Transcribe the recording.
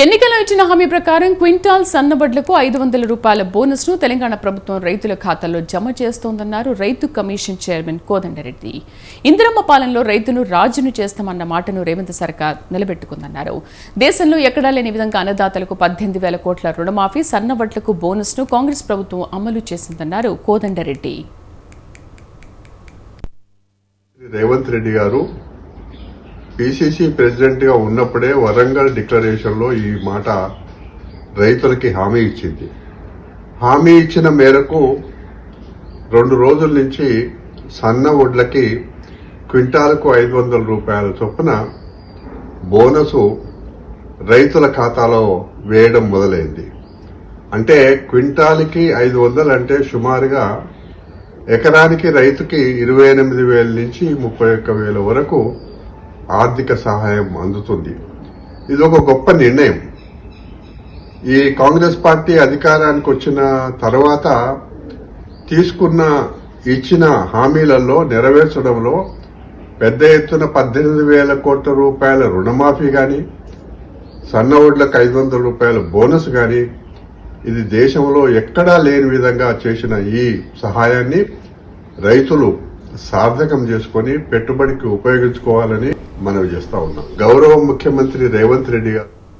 ఎన్నికల్లో ఇచ్చిన హామీ ప్రకారం క్వింటాల్ సన్నబడ్లకు ఐదు వందల రూపాయల బోనస్ను తెలంగాణ ప్రభుత్వం రైతుల ఖాతాల్లో జమ చేస్తోందన్నారు రైతు కమిషన్ చైర్మన్ కోదండరెడ్డి. ఇందిరమ్మ పాలనలో రైతును రాజును చేస్తామన్న మాటను రేవంత్ సర్కార్ నిలబెట్టుకుందన్నారు. దేశంలో ఎక్కడా లేని విధంగా అన్నదాతలకు పద్దెనిమిది వేల కోట్ల రుణమాఫీ సన్నబడ్లకు బోనస్ను కాంగ్రెస్ ప్రభుత్వం అమలు చేసిందన్నారు కోదండరెడ్డి. రేవంత్ రెడ్డి గారు పిసిసి ప్రెసిడెంట్గా ఉన్నప్పుడే వరంగల్ డిక్లరేషన్లో ఈ మాట రైతులకి హామీ ఇచ్చింది. హామీ ఇచ్చిన మేరకు రెండు రోజుల నుంచి సన్న వడ్లకి క్వింటాలకు ఐదు వందల రూపాయల చొప్పున బోనసు రైతుల ఖాతాలో వేయడం మొదలైంది. అంటే క్వింటాల్కి ఐదు వందలు అంటే సుమారుగా ఎకరానికి రైతుకి ఇరవై ఎనిమిది వేల నుంచి ముప్పై ఒక్క వేల వరకు ఆర్థిక సహాయం అందుతుంది. ఇది ఒక గొప్ప నిర్ణయం. ఈ కాంగ్రెస్ పార్టీ అధికారానికి వచ్చిన తర్వాత తీసుకున్న ఇచ్చిన హామీలలో నెరవేర్చడంలో పెద్ద ఎత్తున పద్దెనిమిది వేల కోట్ల రూపాయల రుణమాఫీ కానీ సన్న ఓడ్లకు ఐదు వందల రూపాయల బోనస్ కానీ ఇది దేశంలో ఎక్కడా లేని విధంగా చేసిన ఈ సహాయాన్ని రైతులు సార్థకం చేసుకొని పెట్టుబడికి ఉపయోగించుకోవాలని మనవి చేస్తా ఉన్నాం. గౌరవ ముఖ్యమంత్రి రేవంత్ రెడ్డి గారు